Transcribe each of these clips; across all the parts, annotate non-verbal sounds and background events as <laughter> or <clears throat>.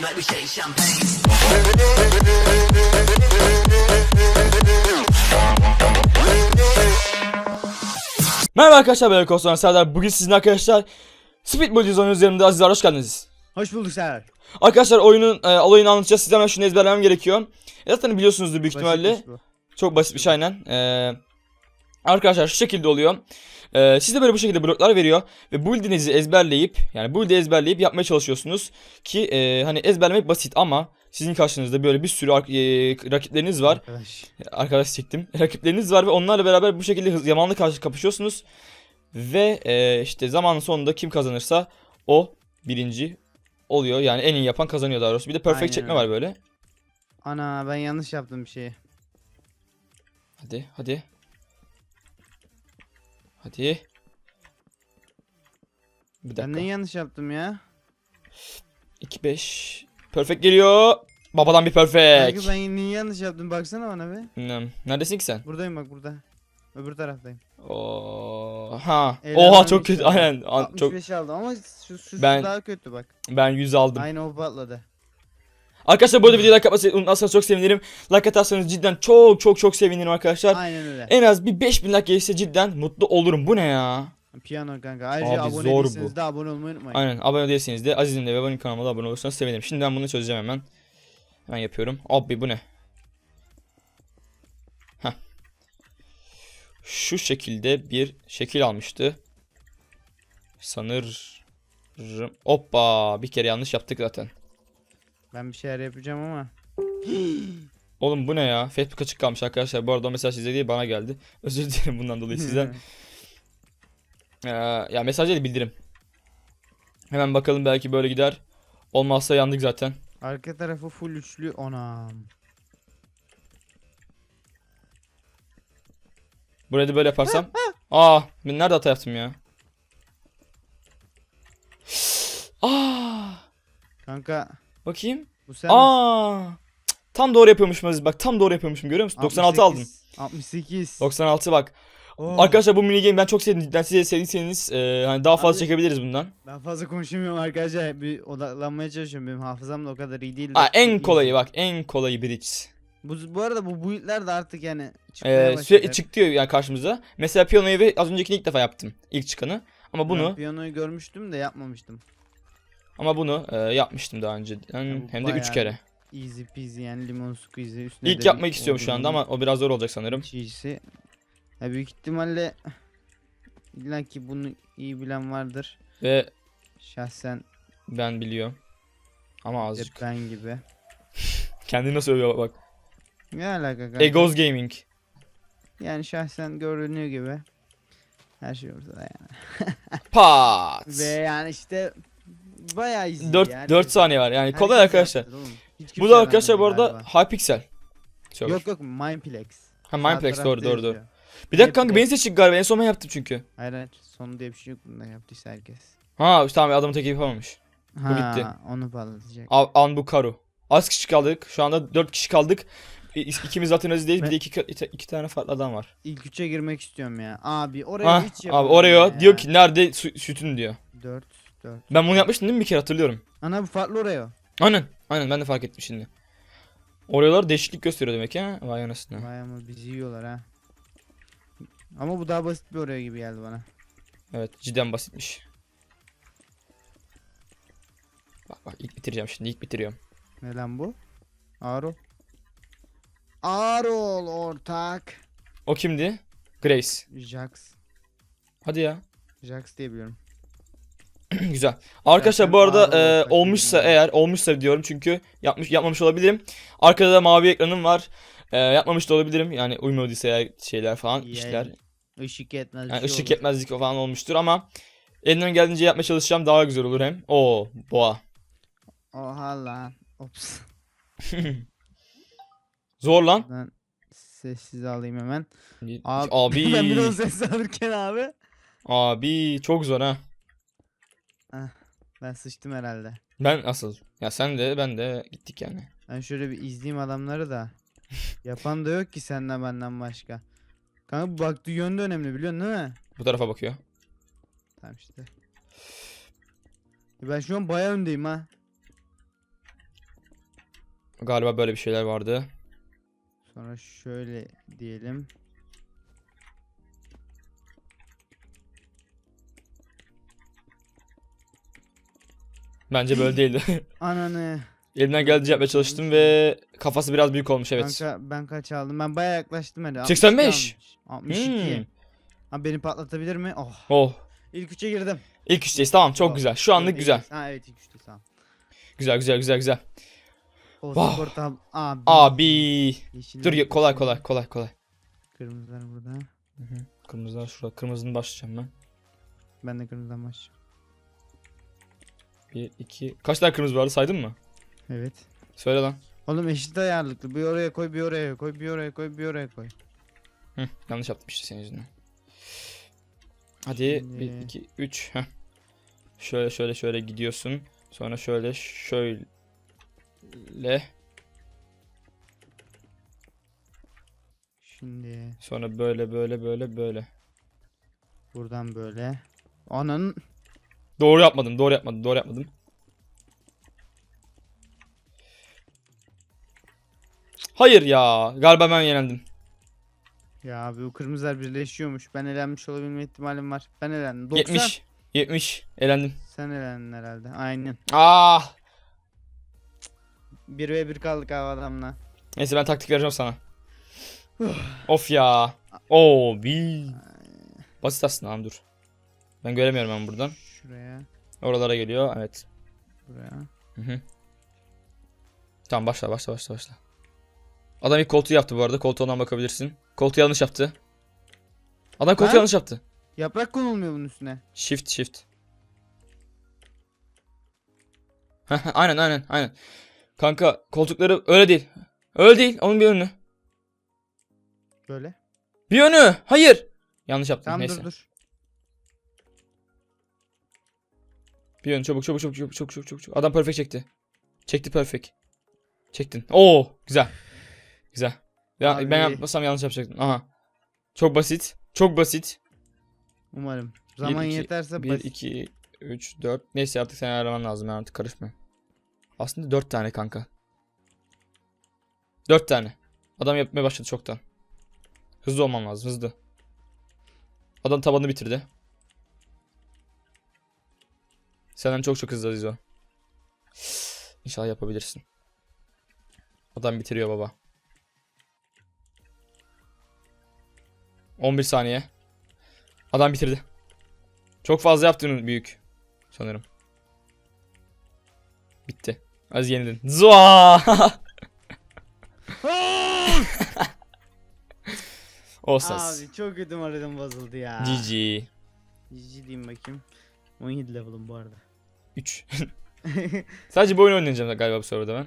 party like we shake champagne. Merhaba arkadaşlar ben Kostan Serdar. Bugün sizin arkadaşlar Speed Builders oynuyoruz yanımda Aziz var hoş geldiniz. Hoş bulduk Serhat. Arkadaşlar oyunun e, olayını anlatacağız. Size hemen şunu ezberlemem gerekiyor. E, zaten biliyorsunuzdur büyük ihtimalle. Basitmiş bu. Çok basit bir şey aynen. E, arkadaşlar şu şekilde oluyor. E, size böyle bu şekilde bloklar veriyor. Ve build'inizi ezberleyip yani build'i ezberleyip yapmaya çalışıyorsunuz. Ki e, hani ezberlemek basit ama sizin karşınızda böyle bir sürü e, rakipleriniz var. Arkadaş. arkadaş çektim. <laughs> Rakipleriniz var ve onlarla beraber bu şekilde hız- zamanla karşı kapışıyorsunuz. Ve e, işte zamanın sonunda kim kazanırsa o birinci oluyor. Yani en iyi yapan kazanıyor daha doğrusu. Bir de perfect Aynen çekme var böyle. Ana ben yanlış yaptım bir şeyi. Hadi hadi. Hadi. Bir Ben dakika. neyi yanlış yaptım ya? 2 5. Perfect geliyor. Babadan bir perfect. Kanka ben neyi yanlış yaptım baksana bana be. Hmm, Neredesin ki sen? Buradayım bak burada. Öbür taraftayım. Oo, ha. Eğlen Oha çok kötü. Aynen. an- çok 65 aldım ama şu, şu Ben- daha kötü bak. ben 100 aldım. Aynı o patladı. Arkadaşlar bu arada videoyu like atmayı unutmazsanız çok sevinirim. Like atarsanız cidden çok çok çok sevinirim arkadaşlar. Aynen öyle. En az bir 5000 like gelirse cidden mutlu olurum. Bu ne ya? Piyano kanka. Ayrıca Abi abone zor değilseniz bu. de abone olmayı unutmayın. Aynen abone değilseniz de Aziz'in de ve benim kanalıma da abone olursanız sevinirim. Şimdi ben bunu çözeceğim hemen. Hemen yapıyorum. Abi bu ne? Heh. Şu şekilde bir şekil almıştı. Sanırım. Hoppa bir kere yanlış yaptık zaten. Ben bir şeyler yapacağım ama. <gasps> Oğlum bu ne ya? Facebook açık kalmış arkadaşlar. Bu arada o mesaj size değil bana geldi. <laughs> Özür dilerim bundan dolayı sizden. Ee, ya mesaj değil bildirim. Hemen bakalım belki böyle gider. Olmazsa yandık zaten. Arka tarafı full üçlü onam. Burayı da böyle yaparsam. Aa ben nerede hata yaptım ya? Aa Kanka bakayım. bu sen? Aa cık, tam doğru yapıyormuşum Aziz bak tam doğru yapıyormuşum görüyor musun? 96 aldım. 68. 96 bak. Oh, Arkadaşlar bu mini game ben çok sevdim. Cidden size sevdiyseniz e, hani daha fazla Abi- çekebiliriz bundan. Ben fazla konuşamıyorum arkadaşlar. Bir odaklanmaya çalışıyorum. Benim hafızam da o kadar iyi değil. de. Aa, en kolayı bak en kolayı bridge. Bu, bu arada bu build'ler de artık yani çıkmaya Ee, başladı. sürekli çık diyor yani karşımıza. Mesela piyanoyu ve az öncekini ilk defa yaptım. İlk çıkanı. Ama Ben bunu piyanoyu görmüştüm de yapmamıştım. Ama bunu e, yapmıştım daha önce. bu hem de 3 bayağı kere. Easy peasy yani limon squeezy üstüne İlk yapmak istiyorum şu anda ama o biraz zor olacak sanırım. cheese'i. Ya büyük ihtimalle illa ki bunu iyi bilen vardır. Ve Şahsen ben biliyorum. Ama azıcık. ben gibi. <laughs> Kendini nasıl övüyor bak. Ne alaka kanka? Egos Gaming. Yani şahsen görünüyor gibi. Her şey ortada yani. Pat. Ve yani işte bayağı easy 4 yani. 4 saniye var. Yani Herkes kolay arkadaşlar. yaptı oğlum. Hiç Bu da arkadaşlar bu öğrenmedi arada galiba. Hypixel. Yok yok Mindplex. Ha Sağ Mindplex tarafta doğru doğru doğru. yazıyor. Bir dakika kanka beni seçtik galiba. En son ben yaptım çünkü. Hayır hayır sonu diye bir şey yok bunda yaptıysa herkes. Ha tamam adamın teki yapamamış. Ha, bitti. onu patlatacak. Al- Anbukaru. Az kişi kaldık. Şu anda 4 kişi kaldık. İ- İkimiz zaten Aziz değil. Bir de iki, iki, iki tane farklı adam var. İlk üçe girmek istiyorum ya. Abi oraya Ha, hiç abi yapamadım oraya ya. diyor ki nerede sü- sütün diyor. 4 4. Ben bunu yapmıştım değil mi bir kere hatırlıyorum. Ana bu farklı oraya. Aynen. Aynen ben de fark ettim şimdi. Oralar değişiklik gösteriyor demek ya. Vay anasını. Vay ama bizi yiyorlar ha. Ama bu daha basit bir oraya gibi geldi bana. Evet cidden basitmiş. Bak bak ilk bitireceğim şimdi ilk bitiriyorum. Ne lan bu? Aro. Arol ortak. O kimdi? Grace. Jax. Hadi ya. Jax diye biliyorum. <clears throat> Güzel. Arkadaşlar bu arada e, olmuşsa eğer olmuşsa diyorum çünkü yapmış yapmamış olabilirim. Arkada da mavi ekranım var. E, yapmamış da olabilirim. Yani uymadıysa eğer şeyler falan Yani işler. Işık yetmez. bir Yani ışık olur. yetmezlik falan olmuştur ama elimden geldiğince yapmaya çalışacağım daha güzel olur hem. Oo boğa. Oha lan. Ops. <laughs> Zor lan. Ben sessiz alayım hemen. Abi, Abi. <laughs> ben bir de onu sessiz alırken abi. Abi çok zor ha. Ben sıçtım herhalde. Ben asıl. Ya sen de ben de gittik yani. Ben şöyle bir izleyeyim adamları da. <laughs> Yapan da yok ki senden benden başka. Kanka bu baktığı yön de önemli biliyorsun değil mi? Bu tarafa bakıyor. Tamam işte. Ben şu an bayağı öndeyim ha. Galiba böyle bir şeyler vardı. Sonra şöyle diyelim. Bence böyle değildi. <laughs> Ananı. Elimden geldiğince yapmaya çalıştım ve kafası biraz büyük olmuş evet. Kanka ben kaç aldım? Ben bayağı yaklaştım hele. 85. 62 almış. 62. Hmm. Ha beni patlatabilir mi? Oh. Oh. İlk üçe girdim. İlk üçteyiz tamam çok Oh, güzel. Şu anlık Değil. güzel. Ha evet ilk üçte tamam. Güzel güzel güzel güzel. O Wow. sigorta abi. Abi. Yeşiller Dur ye- kolay yeşil. kolay kolay kolay. Kırmızılar burada. Kırmızılar şurada. Kırmızının başlayacağım ben. Ben de kırmızıdan başlayacağım. 1 2 Kaç tane kırmızı vardı saydın mı? Evet. Söyle lan. Oğlum eşit ayarlıklı. Bir oraya koy, bir oraya koy, bir oraya koy, bir oraya koy. Hı, yanlış yaptım işte senin yüzünden. Hadi 1 Şimdi- 2 3 Heh. Şöyle şöyle şöyle gidiyorsun. Sonra şöyle şöyle Şimdi sonra böyle böyle böyle böyle. buradan böyle. Onun Doğru yapmadım. Doğru yapmadım. Doğru yapmadım. Hayır ya. Galiba ben yenildim. ya abi o kırmızılar birleşiyormuş. Ben elenmiş olabilme ihtimalim var. Ben elendim. 90. 70. 70. Elendim. Sen elendin herhalde. Aynen. Ah. 1 ve 1 kaldık abi adamla. Neyse ben taktik vereceğim sana. of ya. Oo bir. Basit aslında lan dur. Ben göremiyorum ben buradan. Şuraya, Oralara geliyor. Evet. buraya. Hı hı. Tamam başla başla başla başla. Adam ilk koltuğu yaptı bu arada. Koltuğundan bakabilirsin. Koltuğu yanlış yaptı. Adam koltuğu Ben- yanlış yaptı. Yaprak konulmuyor bunun üstüne. Shift shift. Aynen aynen aynen. Kanka koltukları öyle değil. Öyle değil. Onun bir önü. Böyle. Bir önü. Hayır. Yanlış yaptım. Tamam Neyse. dur dur. Bir yön çabuk çabuk çabuk çabuk çabuk çabuk çabuk. Adam perfect çekti. Çekti perfect. Çektin. Oo güzel. Güzel. Ya, Abi. ben yapmasam yanlış yapacaktım. Aha. Çok basit. Çok basit. Umarım. Zaman iki, yeterse 1 basit. 2 3 4. Neyse artık sen ayarlaman lazım. Ben artık karışmıyorum. Aslında 4 tane kanka. 4 tane. Adam yapmaya başladı çoktan. Hızlı olman lazım, hızlı. Adam tabanını bitirdi. Senden çok çok hızlı Azizo. İnşallah yapabilirsin. Adam bitiriyor baba. 11 saniye. Adam bitirdi. Çok fazla yaptın büyük. Sanırım. Bitti. Az yenildin. Zua! <laughs> Olsun. Abi çok kötü moralim bozuldu ya. GG. GG diyeyim bakayım. 17 level'ım bu arada. 3. <laughs> Sadece bu oyunu oynayacağım galiba bu sırada ben.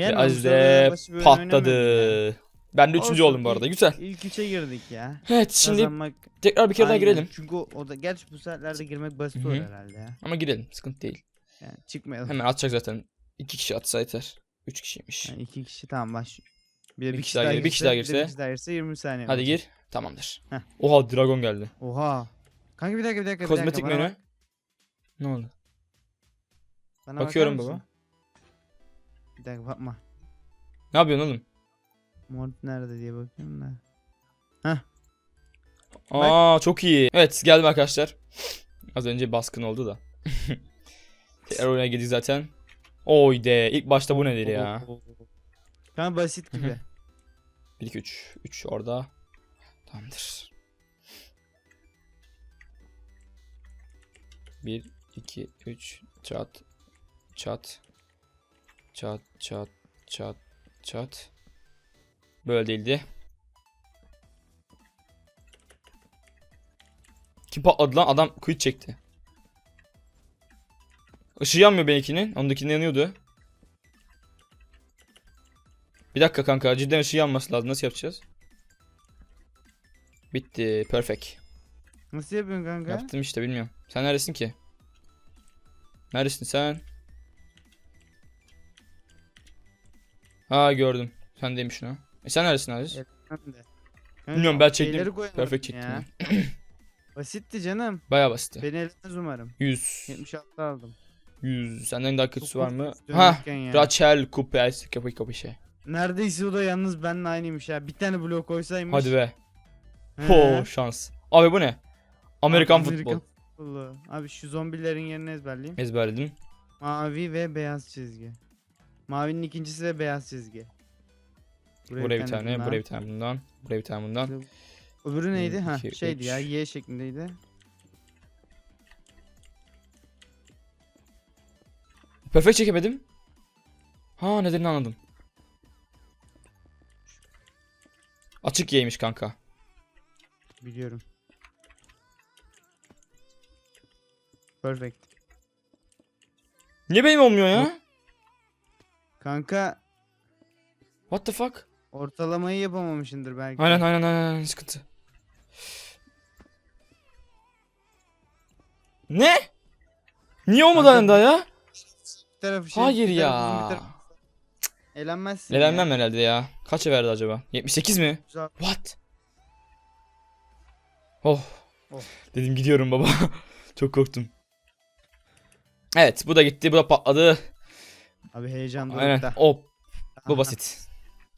Yani Ve Aziz de bir patladı. Ben de üçüncü Olsun, oldum bu arada. Güzel. İlk üçe girdik ya. Evet şimdi Kazanmak. tekrar bir kere daha Aynen. girelim. Çünkü o, da gerçi bu saatlerde girmek basit olur herhalde ya. Ama girelim. Sıkıntı değil. Yani çıkmayalım. Hemen atacak zaten. İki kişi atsa yeter. Üç kişiymiş. Yani iki kişi tamam baş. Bir de Bir bir, kişi daha daha gir- girse, bir kişi daha bir girse. bir kişi daha girse 20 saniye. Hadi olacak. gir. Tamamdır. Heh. Oha dragon geldi. Oha. Kanka bir dakika bir dakika. bir Kozmetik dakika, bana menü. Ne oldu? bana bakar Bakıyorum mısın? baba. Bir dakika bakma. Ne yapıyorsun oğlum? Mont nerede diye bakıyorum da. Aa çok iyi. Evet geldim arkadaşlar. Az önce baskın oldu da. <laughs> Tekrar oyuna girdik zaten. Oy de ilk başta bu nedir ya? Kanka basit Hı hı. gibi. 1 2 3 3 orada. Tamamdır. 1 2 3 çat çat çat çat çat çat. Böyle değildi. Kim patladı lan? Adam quit çekti. Işığı yanmıyor benimkinin. Ondakinin yanıyordu. Bir dakika kanka cidden ışığı yanması lazım. Nasıl yapacağız? Bitti. Perfect. Nasıl yapıyorsun kanka? Yaptım işte bilmiyorum. Sen neredesin ki? Neredesin sen? Ha gördüm. Sen demiş şunu. E sen neredesin Aziz? Evet, ben de. Bilmiyorum, ben çektim. Perfect çektim ya. <coughs> Basitti canım. Bayağı basitti. Beni elenmez umarım. 100. 76 aldım. 100. Senden daha kötüsü var mı? Ha. Rachel Kupes kapı kapı şey. Neredeyse o da yalnız benimle aynıymış ya. Bir tane blok koysaymış. Hadi be. He. Ho şans. Abi bu ne? Amerikan futbol. Futbolu. Abi şu zombilerin yerini ezberleyeyim. Ezberledim. Mavi ve beyaz çizgi. Mavinin ikincisi de beyaz çizgi. Buraya bir tane, bundan. buraya bir tane bundan, buraya bir tane bundan. Öbürü neydi? Ha iki, şeydi ya. Y şeklindeydi. Perfect çekemedim. Ha nedenini anladım. Açık Y'ymiş kanka. Biliyorum. Perfect. Niye benim olmuyor ya? Kanka What the fuck? ortalamayı yapamamışındır belki. Aynen aynen aynen aynen, sıkıntı. Ne? Niye olmadı Kanka, daha ya? Bir tarafı şey, Hayır bir tarafı bir ya. tarafı- Elenmezsin Elenmem herhalde ya. Kaça verdi acaba? 78 mi? Güzel. What? Oh. Oh. Dedim gidiyorum baba. <laughs> Çok korktum. Evet bu da gitti bu da patladı. Abi heyecan Aynen. dorukta. Oh bu Aha. basit.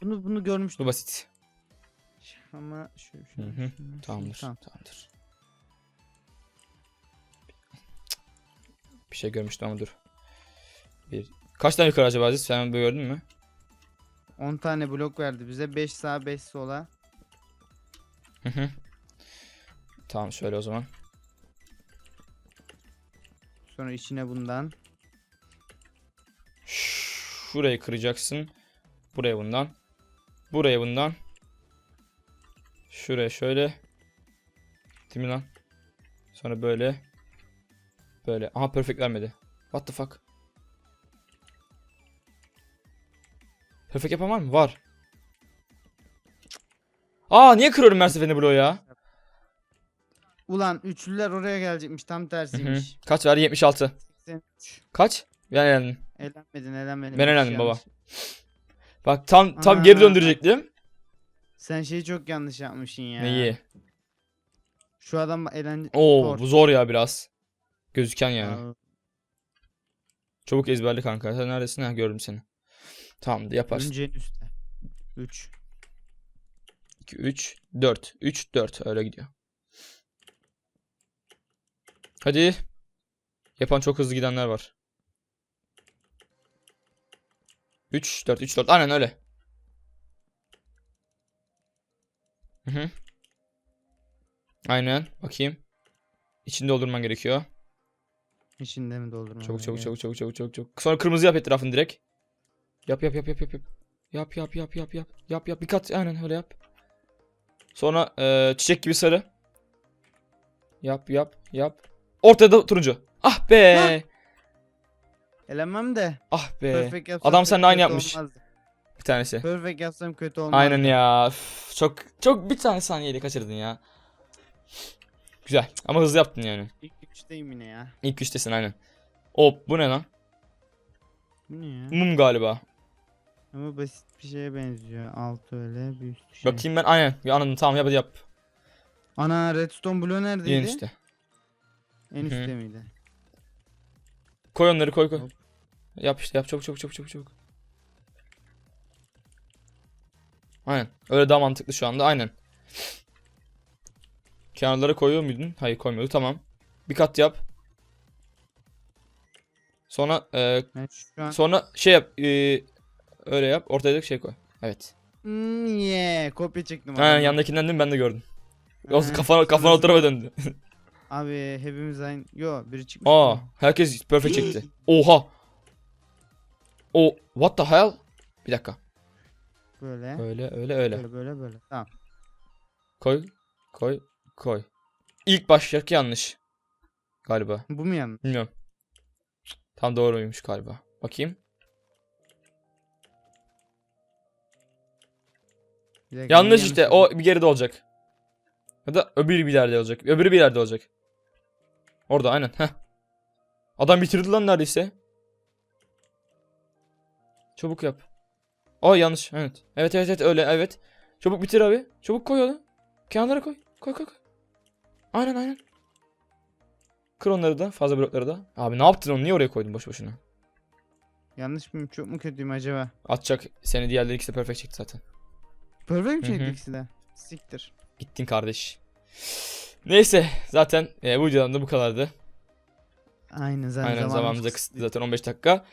Bunu bunu görmüştüm Bu basit. ama şu şu. Hı hı. şu- şu- Tamamdır. tamam. Tamamdır. Bir şey görmüştüm ama dur. Bir. Kaç tane yukarı acaba Aziz? Sen böyle gördün mü? 10 tane blok verdi bize. 5 sağa 5 sola. Hı hı. Tamam şöyle o zaman. Sonra içine bundan. Şurayı kıracaksın. Buraya bundan. Buraya bundan. Şuraya şöyle. Değil mi lan? Sonra böyle. Böyle. Aha perfect vermedi. What the fuck? Perfect yapan var mı? Var. Aa niye kırıyorum her seferinde bloğu ya? Ulan üçlüler oraya gelecekmiş. Tam Hı hı. tersiymiş. Kaç verdi? 76. 83. Kaç? Ben elendim. Elenmedin elenmedin. Ben elendim baba. Bak tam tam geri Aa. döndürecektim. Sen şeyi çok yanlış yapmışsın ya. Neyi? Şu adam elen... Oo bu zor ya biraz. Gözüken yani. Aa, Çabuk ezberle kanka. Sen neredesin? Ha gördüm seni. Tamam yaparsın. Önce en üstte. 3. 2, 3, 4. 3, 4. Öyle gidiyor. Hadi. Yapan çok hızlı gidenler var. 3, 4, 3, 4. Aynen öyle. Hı hı. Aynen. Bakayım. İçini doldurman gerekiyor. İçinde mi doldurma? Çabuk çabuk çabuk çabuk çabuk çabuk çabuk. Sonra kırmızı yap etrafını direkt. Yap yap yap yap yap yap. Yap yap yap yap yap. Yap yap bir kat aynen öyle yap. Sonra eee, çiçek gibi sarı. Yap yap yap. Ortada turuncu. Ah be. Elenmem de. Ah be. Perfect yapsam Adam seninle aynı kötü yapmış. olmazdı. Bir tanesi. Perfect yapsam kötü olmaz. Aynen ya. Üf, çok çok bir tane saniyeyle kaçırdın ya. Güzel ama hızlı yaptın yani. İlk üçteyim yine ya. İlk üçtesin aynen. Hop bu ne lan? Bu ne ya? Mum galiba. Ama basit bir şeye benziyor. Altı öyle bir üstü şey. Bakayım ben aynen. Bir anladım tamam yap hadi yap. Ana redstone bloğu neredeydi? Yeni işte. En Hı. üstte miydi? Koy onları koy koy. Hop. Yap işte yap çabuk çabuk çabuk çabuk çabuk. Aynen. Öyle daha mantıklı şu anda. Aynen. Kenarlara koyuyor muydun? Hayır koymuyordu. Tamam. Bir kat yap. Sonra e, şu an... sonra şey yap. e, öyle yap. Ortaya da şey koy. Evet. Hmm, yeah. Kopya çektim. Aynen adamdan. yandakinden değil mi? ben de gördüm. O Hı, kafana kafana o tarafa döndü. Abi hepimiz aynı. Yo biri çıkmış. Aa, mı? herkes perfect çekti. Oha. O what the hell? Bir dakika. Böyle. Öyle öyle öyle. Böyle böyle böyle. Tamam. Koy, koy, koy. İlk baştaki yanlış. Galiba. Bu mu yanlış? Bilmiyorum. Tam doğruymuş galiba. Bakayım. Yanlış niye işte. yanlış O bir geride olacak. Ya da öbürü bir ileride olacak. Öbürü bir ileride olacak. Orada aynen. Heh. Adam bitirdi lan neredeyse. Çabuk yap. Aa yanlış. Evet. Evet evet evet öyle evet. Çabuk bitir abi. Çabuk koy onu. Kenarlara koy. Koy koy koy. Aynen aynen. Kır onları da fazla blokları da. Abi ne yaptın onu niye oraya koydun boş boşuna? Yanlış mıyım? Çok mu kötüyüm acaba? Atacak seni diğerleri ikisi de perfect çekti zaten. Perfect mi çekti ikisi de? Siktir. Gittin kardeş. Neyse zaten e, bu videodan da bu kadardı. Aynen zaten Aynen zamanımız kısıtlı. zaten 15 dakika.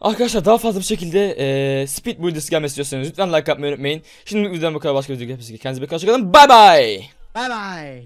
Arkadaşlar daha fazla bir şekilde e, speed builders gelmesi istiyorsanız lütfen like atmayı unutmayın. Şimdi bu videodan bu kadar başka bir video üzere. Kendinize bakın. Hoşçakalın. Bye bye. Bye bye.